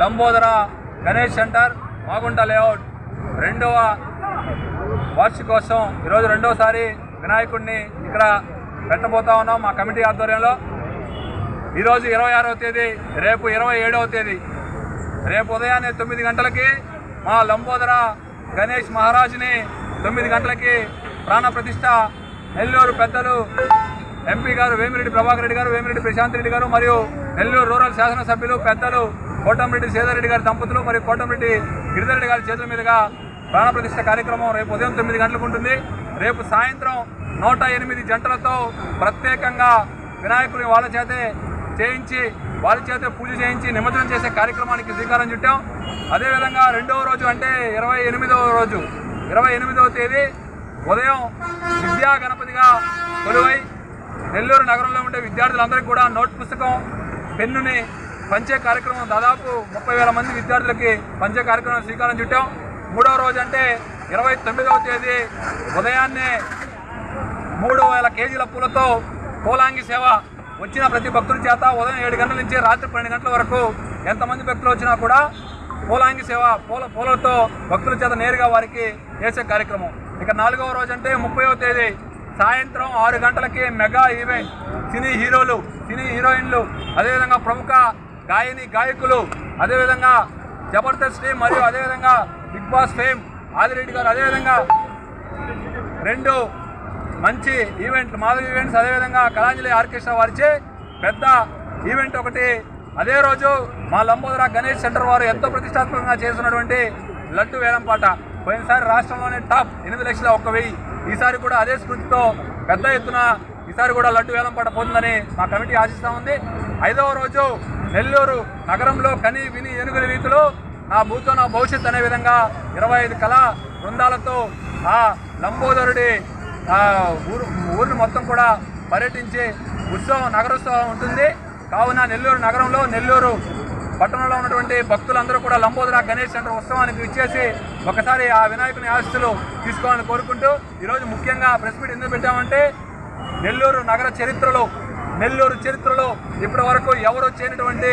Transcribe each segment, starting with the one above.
Lambodara Ganesh centre Magunta layout. రెండవ వార్షికోత్సవం. ఈరోజు రెండోసారి వినాయకుడిని ఇక్కడ పెట్టబోతా ఉన్నాం మా కమిటీ ఆధ్వర్యంలో. ఈరోజు ఇరవై ఆరవ తేదీ రేపు ఇరవై ఏడవ తేదీ. రేపు ఉదయాన్నే తొమ్మిది గంటలకి మా లంబోదర గణేష్ మహారాజుని తొమ్మిది గంటలకి ప్రాణ ప్రతిష్ట నెల్లూరు పెద్దలు ఎంపీ గారు వేమిరెడ్డి ప్రభాకర్ రెడ్డి గారు వేమిరెడ్డి ప్రశాంత్ రెడ్డి గారు మరియు నెల్లూరు రూరల్ శాసనసభ్యులు పెద్దలు కోటంరెడ్డి సేదరెడ్డి గారి దంపతులు మరియు కోటంరెడ్డి గిరిధరెడ్డి గారి చేతుల మీదుగా ప్రాణప్రతిష్ట కార్యక్రమం రేపు ఉదయం తొమ్మిది గంటలకు ఉంటుంది. రేపు సాయంత్రం నూట ఎనిమిది జంటలతో ప్రత్యేకంగా వినాయకుని వాళ్ళ చేతే చేయించి వాళ్ళ చేత పూజ చేయించి నిమజ్జనం చేసే కార్యక్రమానికి శ్రీకారం చుట్టాం. అదేవిధంగా రెండవ రోజు అంటే ఇరవై ఎనిమిదవ రోజు ఇరవై ఎనిమిదవ తేదీ ఉదయం విద్యా గణపతిగా కొలువై నెల్లూరు నగరంలో ఉండే విద్యార్థులందరికీ కూడా నోట్ పుస్తకం పెన్నుని పంచే కార్యక్రమం దాదాపు ముప్పై వేల మంది విద్యార్థులకి పంచే కార్యక్రమం శ్రీకారం చుట్టాం. మూడవ రోజు అంటే ఇరవై తొమ్మిదవ తేదీ ఉదయాన్నే మూడు వేల కేజీల పూలతో పూలాంగి సేవ వచ్చిన ప్రతి భక్తుల చేత ఉదయం ఏడు గంటల నుంచి రాత్రి పన్నెండు గంటల వరకు ఎంతమంది భక్తులు వచ్చినా కూడా పూలాంగి సేవ పూల పూలతో భక్తుల చేత నేరుగా వారికి చేసే కార్యక్రమం. ఇక నాలుగవ రోజు అంటే ముప్పైవ తేదీ సాయంత్రం ఆరు గంటలకి మెగా ఈవెంట్. సినీ హీరోలు సినీ హీరోయిన్లు అదేవిధంగా ప్రముఖ గాయని గాయకులు అదేవిధంగా జబర్దస్త్ టీం మరియు అదేవిధంగా బిగ్ బాస్ ఫేమ్. ఆదిరెడ్డి గారు అదేవిధంగా రెండు మంచి ఈవెంట్లు మాధవ్ ఈవెంట్స్ అదేవిధంగా కళాంజలి ఆర్కెస్ట్రా వారిచే పెద్ద ఈవెంట్ ఒకటి. అదే రోజు మా లంబోదర గణేష్ సెంటర్ వారు ఎంతో ప్రతిష్టాత్మకంగా చేస్తున్నటువంటి లడ్డు వేలంపాట పోయినసారి రాష్ట్రంలోనే టాప్ ఎనిమిది లక్షల ఒక్క వెయ్యి. ఈసారి కూడా అదే స్ఫూర్తితో పెద్ద ఎత్తున ఈసారి కూడా లడ్డు వేలం పోతుందని మా కమిటీ ఆశిస్తూ ఉంది. ఐదవ రోజు నెల్లూరు నగరంలో కని విని ఏనుగుల రీతిలో నా భూతో నా భవిష్యత్ అనే విధంగా ఇరవై ఐదు కళా బృందాలతో ఆ లంబోదరుడి ఊరు ఊరిని మొత్తం కూడా పర్యటించి ఉత్సవం నగరోత్సవం ఉంటుంది. కావున నెల్లూరు నగరంలో నెల్లూరు పట్టణంలో ఉన్నటువంటి భక్తులందరూ కూడా లంబోదర గణేష్ సెంటర్ ఉత్సవానికి ఇచ్చేసి ఒకసారి ఆ వినాయకుని ఆశస్సులు తీసుకోవాలని కోరుకుంటూ ఈరోజు ముఖ్యంగా ప్రెస్ మీట్ ఎందుకు పెట్టామంటే నెల్లూరు నగర చరిత్రలో నెల్లూరు చరిత్రలో ఇప్పటి వరకు ఎవరు చేయనటువంటి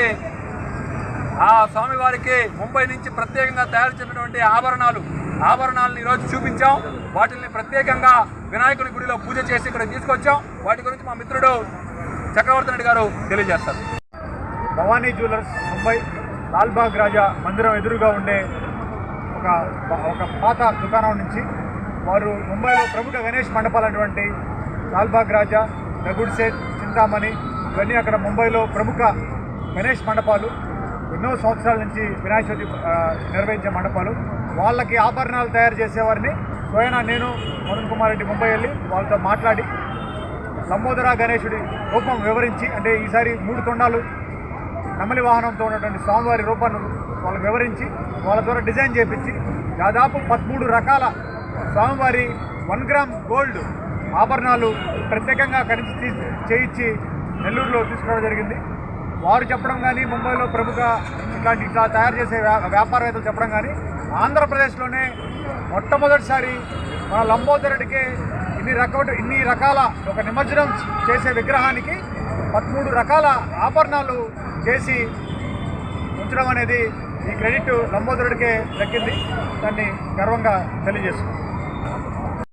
ఆ స్వామివారికి ముంబై నుంచి ప్రత్యేకంగా తయారు చేసినటువంటి ఆభరణాలు ఆభరణాలను ఈరోజు చూపించాం. వాటిని ప్రత్యేకంగా వినాయకుని గుడిలో పూజ చేసి ఇక్కడ తీసుకొచ్చాం. వాటి గురించి మా మిత్రుడు చక్రవర్తి రెడ్డి గారు తెలియజేస్తారు. భవానీ జ్యువెలర్స్ ముంబై లాల్బాగ్ రాజా మందిరం ఎదురుగా ఉండే ఒక ఒక పాత దుకాణం నుంచి వారు ముంబైలో ప్రముఖ గణేష్ మండపాలైనటువంటి లాల్బాగ్ రాజా దగుడ్సేట్ చింతామణి ఇవన్నీ అక్కడ ముంబైలో ప్రముఖ గణేష్ మండపాలు ఎన్నో సంవత్సరాల నుంచి వినాయక చవితి నిర్వహించే మండపాలు. వాళ్ళకి ఆభరణాలు తయారు చేసేవారిని స్వయన నేను మదన్ కుమార్ రెడ్డి ముంబై వెళ్ళి వాళ్ళతో మాట్లాడి లంబోదర గణేశుడి రూపం వివరించి అంటే ఈసారి మూడు తొండాలు నెమలి వాహనంతో ఉన్నటువంటి స్వామివారి రూపాన్ని వాళ్ళకి వివరించి వాళ్ళ ద్వారా డిజైన్ చేపించి దాదాపు పదమూడు రకాల స్వామివారి వన్ గ్రామ్ గోల్డ్ ఆభరణాలు ప్రత్యేకంగా కరించి చేయించి నెల్లూరులో తీసుకురావడం జరిగింది. వారు చెప్పడం కానీ ముంబైలో ప్రముఖ ఇట్లాంటి ఇట్లా తయారు చేసే వ్యా- వ్యాపారవేత్తలు చెప్పడం కానీ ఆంధ్రప్రదేశ్లోనే మొట్టమొదటిసారి మన లంబోదరుడికి ఇన్ని రకాల ఇన్ని రకాల ఒక నిమజ్జనం చేసే విగ్రహానికి పదమూడు రకాల ఆభరణాలు చేసి ఉంచడం అనేది ఈ క్రెడిట్ లంబోదరుడికే దక్కింది. దాన్ని గర్వంగా తెలియజేస్తుంది